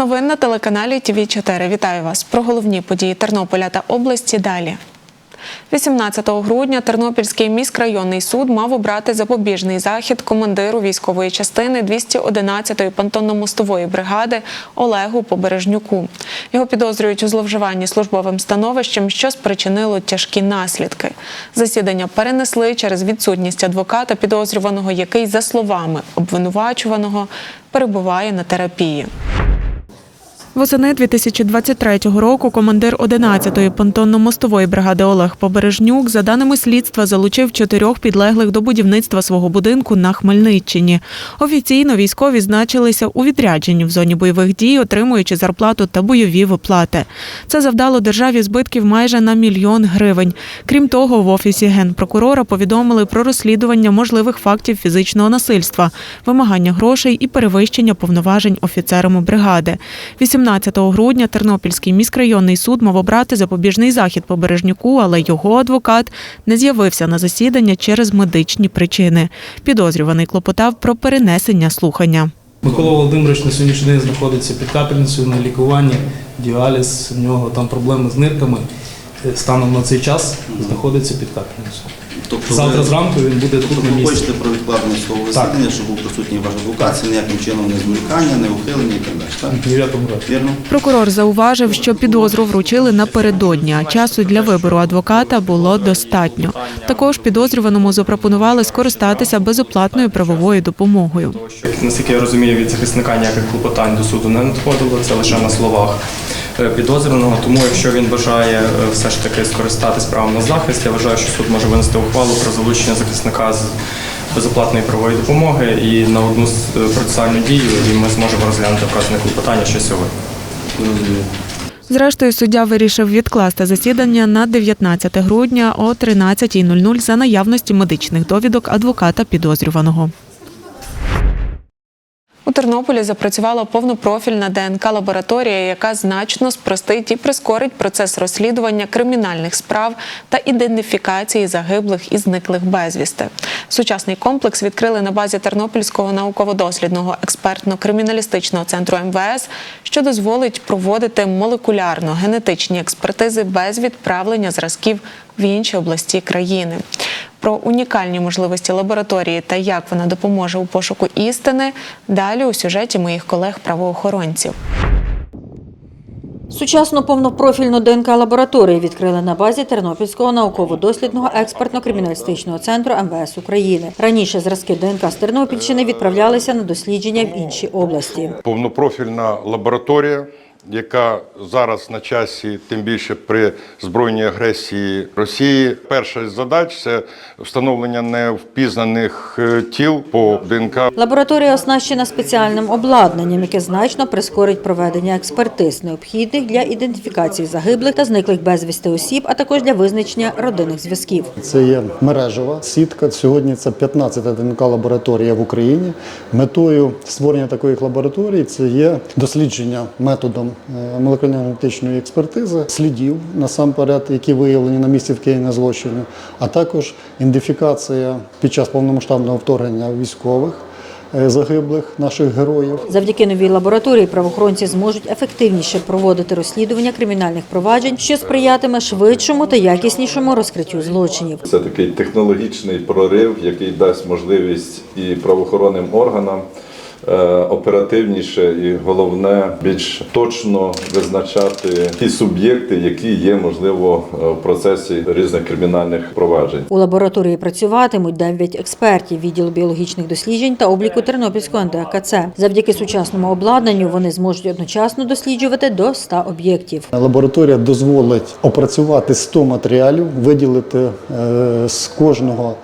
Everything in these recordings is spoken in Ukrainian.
Новин на телеканалі ТВ 4 Вітаю вас про головні події Тернополя та області. Далі. 18 грудня Тернопільський міськрайонний суд мав обрати запобіжний захід командиру військової частини 211-ї понтонно-мостової бригади Олегу Побережнюку. Його підозрюють у зловживанні службовим становищем, що спричинило тяжкі наслідки. Засідання перенесли через відсутність адвоката підозрюваного, який, за словами обвинувачуваного, перебуває на терапії. Восени 2023 року командир 11-ї понтонно-мостової бригади Олег Побережнюк, за даними слідства, залучив чотирьох підлеглих до будівництва свого будинку на Хмельниччині. Офіційно військові значилися у відрядженні в зоні бойових дій, отримуючи зарплату та бойові виплати. Це завдало державі збитків майже на мільйон гривень. Крім того, в офісі генпрокурора повідомили про розслідування можливих фактів фізичного насильства, вимагання грошей і перевищення повноважень офіцерами бригади. 18 грудня Тернопільський міськрайонний суд мав обрати запобіжний захід Побережнюку, але його адвокат не з'явився на засідання через медичні причини. Підозрюваний клопотав про перенесення слухання. Микола Володимирович на сьогоднішній день знаходиться під капельницею на лікуванні, діаліз, в нього там проблеми з нирками. Е, Станом на цей час знаходиться під капельницею. Тобто Завтра ви, зранку він буде тут на ви місці. хочете про відкладення свого засідання, щоб був присутній ваш адвокат, це ніяким чином не зволікання, не ухилення і так далі. Так? Ні в якому разі. Вірно? Прокурор зауважив, що підозру вручили напередодні, а часу для вибору адвоката було достатньо. Також підозрюваному запропонували скористатися безоплатною правовою допомогою. Наскільки я розумію, від захисника ніяких клопотань до суду не надходило, це лише на словах підозрюваного. Тому, якщо він бажає е, все ж таки скористатись правом на захист, я вважаю, що суд може винести ухвалу про залучення захисника з безоплатної правової допомоги і на одну з- е, процесуальну дію, і ми зможемо розглянути вказане клопотання ще сьогодні. Зрештою, суддя вирішив відкласти засідання на 19 грудня о 13.00 за наявності медичних довідок адвоката підозрюваного. У Тернополі запрацювала повнопрофільна ДНК-лабораторія, яка значно спростить і прискорить процес розслідування кримінальних справ та ідентифікації загиблих і зниклих безвісти. Сучасний комплекс відкрили на базі Тернопільського науково-дослідного експертно-криміналістичного центру МВС, що дозволить проводити молекулярно-генетичні експертизи без відправлення зразків в інші області країни. Про унікальні можливості лабораторії та як вона допоможе у пошуку істини далі у сюжеті моїх колег-правоохоронців. Сучасну повнопрофільну ДНК-лабораторію відкрили на базі Тернопільського науково-дослідного експертно-криміналістичного центру МВС України. Раніше зразки ДНК з Тернопільщини відправлялися на дослідження в інші області. повнопрофільна лабораторія, яка зараз на часі, тим більше при збройній агресії Росії. Перша з задач це встановлення невпізнаних е, тіл по ДНК. Лабораторія оснащена спеціальним обладнанням, яке значно прискорить проведення експертиз, необхідних для ідентифікації загиблих та зниклих безвісти осіб, а також для визначення родинних зв'язків. Це є мережева сітка. Сьогодні це 15-та ДНК лабораторія в Україні. Метою створення такої лабораторії це є дослідження методом е, молекулярно-генетичної експертизи слідів насамперед, які виявлені на місці вчинення злочину, а також ідентифікація під час повномасштабного вторгнення військових е, загиблих наших героїв. Завдяки новій лабораторії правоохоронці зможуть ефективніше проводити розслідування кримінальних проваджень, що сприятиме швидшому та якіснішому розкриттю злочинів. Це такий технологічний прорив, який дасть можливість і правоохоронним органам оперативніше і головне більш точно визначати ті суб'єкти, які є можливо е, в процесі різних кримінальних проваджень. У лабораторії працюватимуть 9 експертів відділу біологічних досліджень та обліку Тернопільського НДКЦ. Завдяки сучасному обладнанню вони зможуть одночасно досліджувати до 100 об'єктів. Лабораторія дозволить опрацювати 100 матеріалів, виділити е, з кожного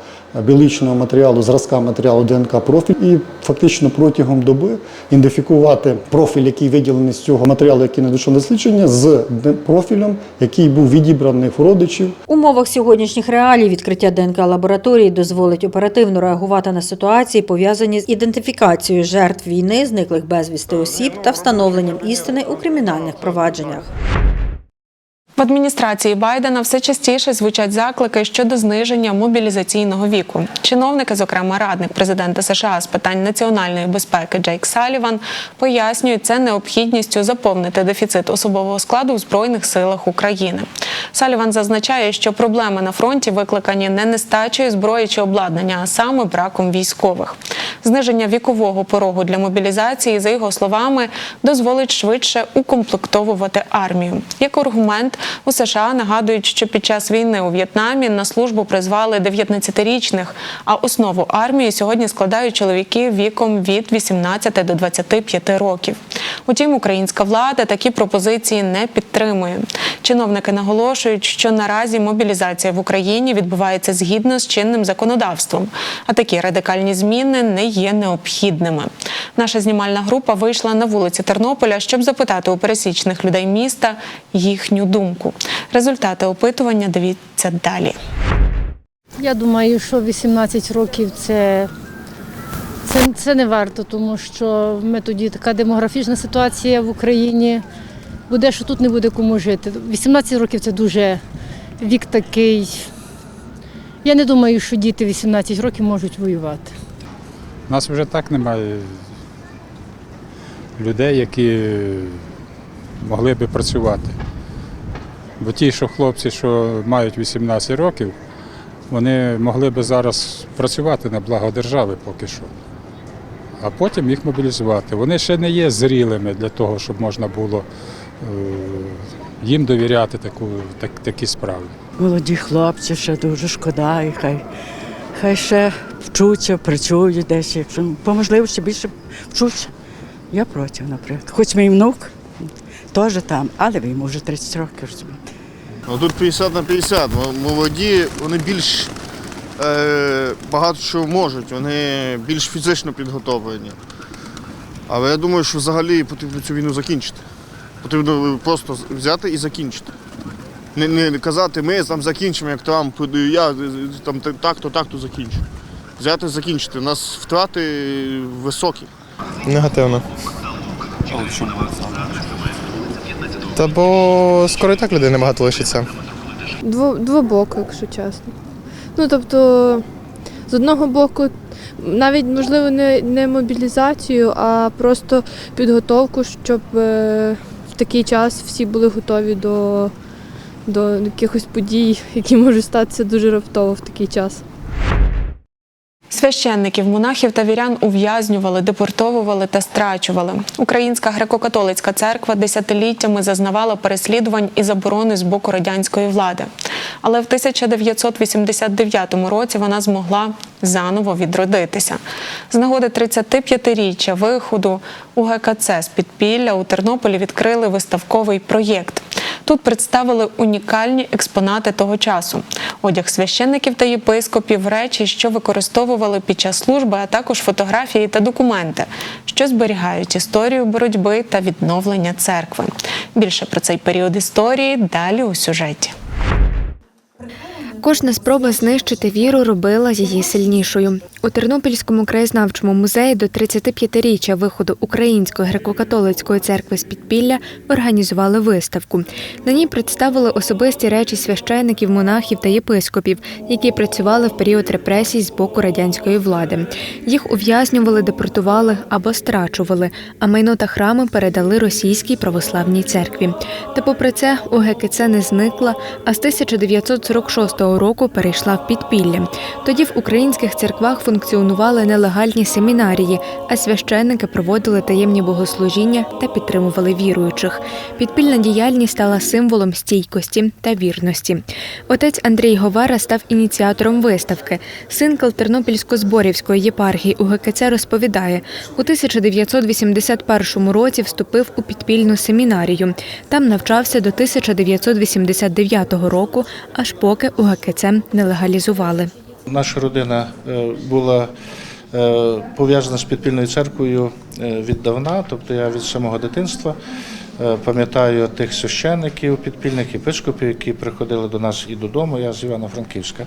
біологічного матеріалу, зразка матеріалу ДНК профіль і фактично протягом доби ідентифікувати профіль, який виділений з цього матеріалу, який надійшов на дослідження, з профілем, який був відібраний в родичів В умовах сьогоднішніх реалій відкриття ДНК лабораторії дозволить оперативно реагувати на ситуації, пов'язані з ідентифікацією жертв війни, зниклих безвісти осіб та встановленням істини у кримінальних провадженнях. В адміністрації Байдена все частіше звучать заклики щодо зниження мобілізаційного віку. Чиновники, зокрема радник президента США з питань національної безпеки Джейк Саліван, пояснюють це необхідністю заповнити дефіцит особового складу у збройних силах України. Саліван зазначає, що проблеми на фронті викликані не нестачею зброї чи обладнання, а саме браком військових. Зниження вікового порогу для мобілізації, за його словами, дозволить швидше укомплектовувати армію. Як аргумент у США нагадують, що під час війни у В'єтнамі на службу призвали 19-річних, а основу армії сьогодні складають чоловіки віком від 18 до 25 років. Утім, українська влада такі пропозиції не підтримує. Чиновники наголошують, що наразі мобілізація в Україні відбувається згідно з чинним законодавством, а такі радикальні зміни не є необхідними. Наша знімальна група вийшла на вулиці Тернополя, щоб запитати у пересічних людей міста їхню думку. Результати опитування дивіться далі. Я думаю, що 18 років це, це, це не варто, тому що ми тоді така демографічна ситуація в Україні. Буде, що тут не буде кому жити. 18 років це дуже вік такий. Я не думаю, що діти 18 років можуть воювати. У нас вже так немає людей, які могли би працювати. Бо ті, що хлопці, що мають 18 років, вони могли би зараз працювати на благо держави поки що. А потім їх мобілізувати. Вони ще не є зрілими для того, щоб можна було е, їм довіряти таку, так, такі справи. Молоді хлопці ще дуже шкода, і хай, хай ще вчуться, працюють десь, якщо по можливості більше вчуться. Я проти, наприклад. Хоч мій внук теж там, але йому вже 30 років розумієте. Ну, тут 50 на 50. Молоді, вони більш е, багато що можуть, вони більш фізично підготовлені. Але я думаю, що взагалі потрібно цю війну закінчити. Потрібно просто взяти і закінчити. Не, не казати, ми там закінчимо, як Трамп, я там так-то, так-то закінчу. Взяти закінчити. У нас втрати високі. Негативно. Та бо скоро і так людей небагато лишиться. Дво, двобоко, якщо чесно. Ну тобто, з одного боку, навіть можливо не, не мобілізацію, а просто підготовку, щоб е, в такий час всі були готові до, до якихось подій, які можуть статися дуже раптово в такий час. Священників, монахів та вірян ув'язнювали, депортовували та страчували. Українська греко-католицька церква десятиліттями зазнавала переслідувань і заборони з боку радянської влади. Але в 1989 році вона змогла заново відродитися. З нагоди 35-річчя виходу УГКЦ з підпілля у Тернополі відкрили виставковий проєкт. Тут представили унікальні експонати того часу: одяг священників та єпископів, речі, що використовували під час служби, а також фотографії та документи, що зберігають історію боротьби та відновлення церкви. Більше про цей період історії далі у сюжеті. Кожна спроба знищити віру робила її сильнішою. У Тернопільському краєзнавчому музеї до 35-річчя виходу Української греко-католицької церкви з підпілля організували виставку. На ній представили особисті речі священиків, монахів та єпископів, які працювали в період репресій з боку радянської влади. Їх ув'язнювали, депортували або страчували, а майно та храми передали російській православній церкві. Та попри це УГКЦ не зникла, а з 1946 року перейшла в підпілля. Тоді в українських церквах функціонували нелегальні семінарії, а священники проводили таємні богослужіння та підтримували віруючих. Підпільна діяльність стала символом стійкості та вірності. Отець Андрій Говара став ініціатором виставки. Синкл Тернопільсько-Зборівської єпархії УГКЦ розповідає, у 1981 році вступив у підпільну семінарію. Там навчався до 1989 року, аж поки УГКЦ не легалізували. Наша родина е, була е, пов'язана з підпільною церквою е, віддавна, тобто я від самого дитинства пам'ятаю тих священників, підпільних єпископів, які приходили до нас і додому. Я з Івано-Франківська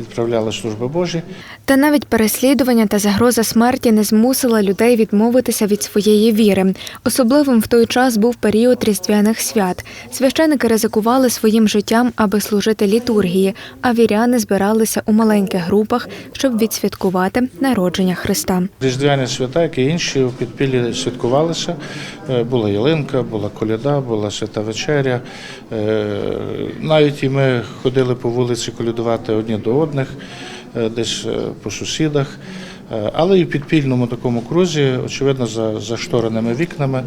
відправляли служби Божі. Та навіть переслідування та загроза смерті не змусила людей відмовитися від своєї віри. Особливим в той час був період різдвяних свят. Священики ризикували своїм життям, аби служити літургії, а віряни збиралися у маленьких групах, щоб відсвяткувати народження Христа. Різдвяні свята, як і інші, в підпіллі святкувалися. Е, Була ялинка, була коляда, була свята вечеря. Е, Навіть і ми ходили по вулиці колядувати одні до одних, е, десь е, по сусідах. Е, Але і в підпільному такому крузі, очевидно, за заштореними вікнами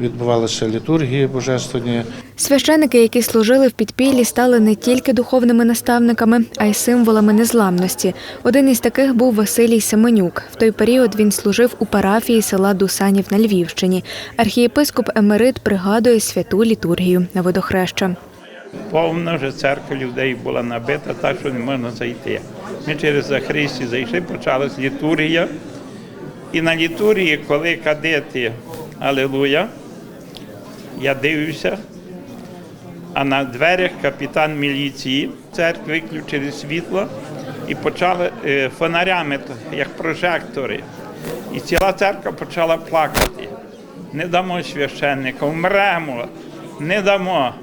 відбувалися літургії божественні. Священики, які служили в підпіллі, стали не тільки духовними наставниками, а й символами незламності. Один із таких був Василій Семенюк. В той період він служив у парафії села Дусанів на Львівщині. Архієпископ Емерит пригадує святу літургію на водохреща. Повна вже церква людей була набита, так що не можна зайти. Ми через Захристі зайшли, почалась літургія. І на літургії, коли кадети Алелуя, я дивився, а на дверях капітан міліції церкви виключили світло і почали е, фонарями, як прожектори. І ціла церква почала плакати. Не дамо священника, вмремо, не дамо.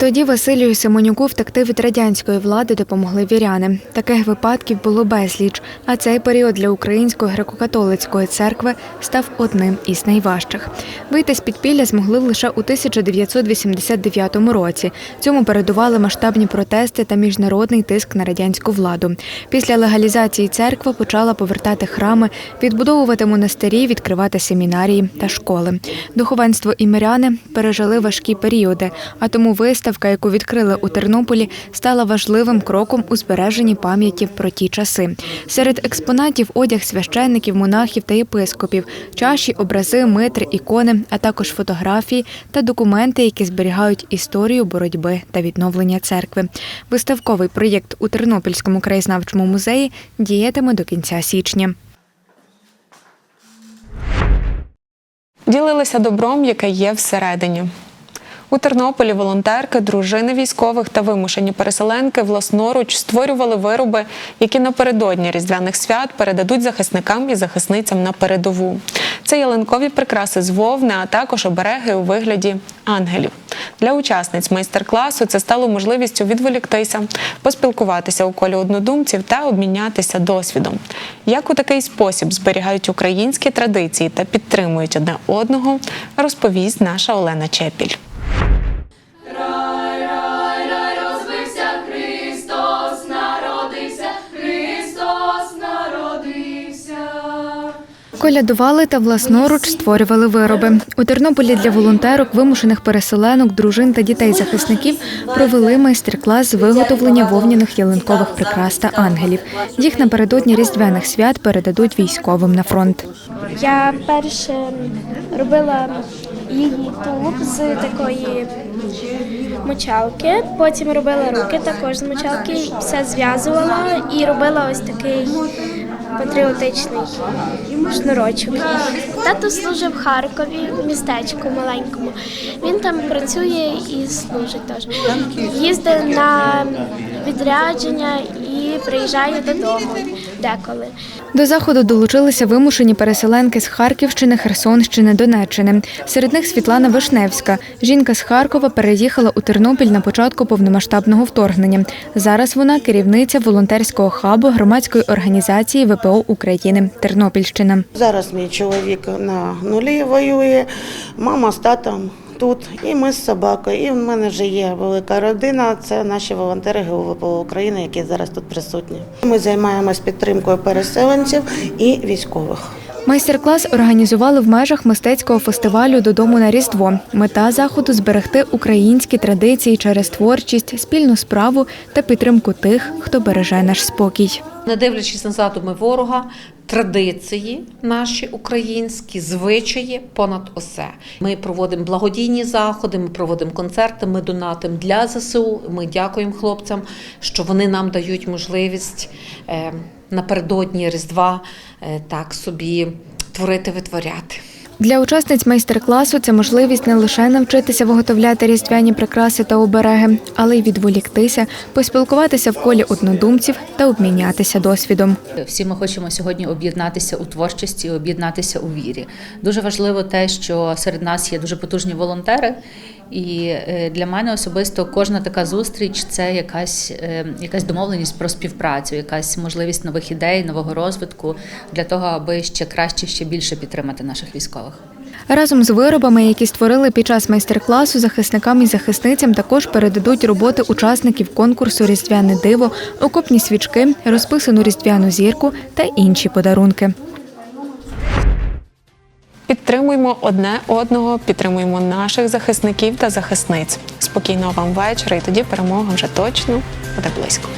Тоді Василію Семенюку втекти від радянської влади допомогли віряни. Таких випадків було безліч, а цей період для Української греко-католицької церкви став одним із найважчих. Вийти з підпілля змогли лише у 1989 році. Цьому передували масштабні протести та міжнародний тиск на радянську владу. Після легалізації церква почала повертати храми, відбудовувати монастирі, відкривати семінарії та школи. Духовенство і миряни пережили важкі періоди, а тому виставка, яку відкрили у Тернополі, стала важливим кроком у збереженні пам'яті про ті часи. Серед експонатів одяг священників, монахів та єпископів, чаші, образи, митри, ікони, а також фотографії та документи, які зберігають історію боротьби та відновлення церкви. Виставковий проєкт у Тернопільському краєзнавчому музеї діятиме до кінця січня. Ділилися добром, яке є всередині. У Тернополі волонтерки, дружини військових та вимушені переселенки власноруч створювали вироби, які напередодні різдвяних свят передадуть захисникам і захисницям на передову. Це ялинкові прикраси з вовни, а також обереги у вигляді ангелів. Для учасниць майстер-класу це стало можливістю відволіктися, поспілкуватися у колі однодумців та обмінятися досвідом. Як у такий спосіб зберігають українські традиції та підтримують одне одного, розповість наша Олена Чепіль. Розбився Христос, народився, Христос народився. Колядували та власноруч створювали вироби. У Тернополі для волонтерок, вимушених переселенок, дружин та дітей захисників провели майстер-клас з виготовлення вовняних ялинкових прикрас та ангелів. Їх напередодні різдвяних свят передадуть військовим на фронт. Я перше робила її тулуб з такої мочалки, потім робила руки також з мочалки, все зв'язувала і робила ось такий патріотичний шнурочок. Тато служив в Харкові, містечку маленькому. Він там працює і служить теж. Їздить на відрядження і приїжджає додому деколи. До заходу долучилися вимушені переселенки з Харківщини, Херсонщини, Донеччини. Серед них Світлана Вишневська. Жінка з Харкова переїхала у Тернопіль на початку повномасштабного вторгнення. Зараз вона керівниця волонтерського хабу громадської організації ВПО України Тернопільщина. Зараз мій чоловік на нулі воює, мама з татом тут, і ми з собакою. І в мене вже є велика родина. Це наші волонтери ГУВПО України, які зараз тут присутні. Ми займаємось підтримкою переселенців і військових. Майстер-клас організували в межах мистецького фестивалю Додому на Різдво. Мета заходу зберегти українські традиції через творчість, спільну справу та підтримку тих, хто береже наш спокій. Не дивлячись на задуми ворога, традиції наші українські, звичаї понад усе. Ми проводимо благодійні заходи, ми проводимо концерти, ми донатимо для ЗСУ. Ми дякуємо хлопцям, що вони нам дають можливість е, напередодні Різдва е, так собі творити, витворяти. Для учасниць майстер-класу це можливість не лише навчитися виготовляти різдвяні прикраси та обереги, але й відволіктися, поспілкуватися в колі однодумців та обмінятися досвідом. Всі ми хочемо сьогодні об'єднатися у творчості, об'єднатися у вірі. Дуже важливо те, що серед нас є дуже потужні волонтери. І е, для мене особисто кожна така зустріч це якась, е, якась домовленість про співпрацю, якась можливість нових ідей, нового розвитку для того, аби ще краще, ще більше підтримати наших військових. Разом з виробами, які створили під час майстер-класу, захисникам і захисницям також передадуть роботи учасників конкурсу Різдвяне диво, окопні свічки, розписану різдвяну зірку та інші подарунки. Підтримуємо одне одного, підтримуємо наших захисників та захисниць. Спокійного вам вечора, і тоді перемога вже точно буде близько.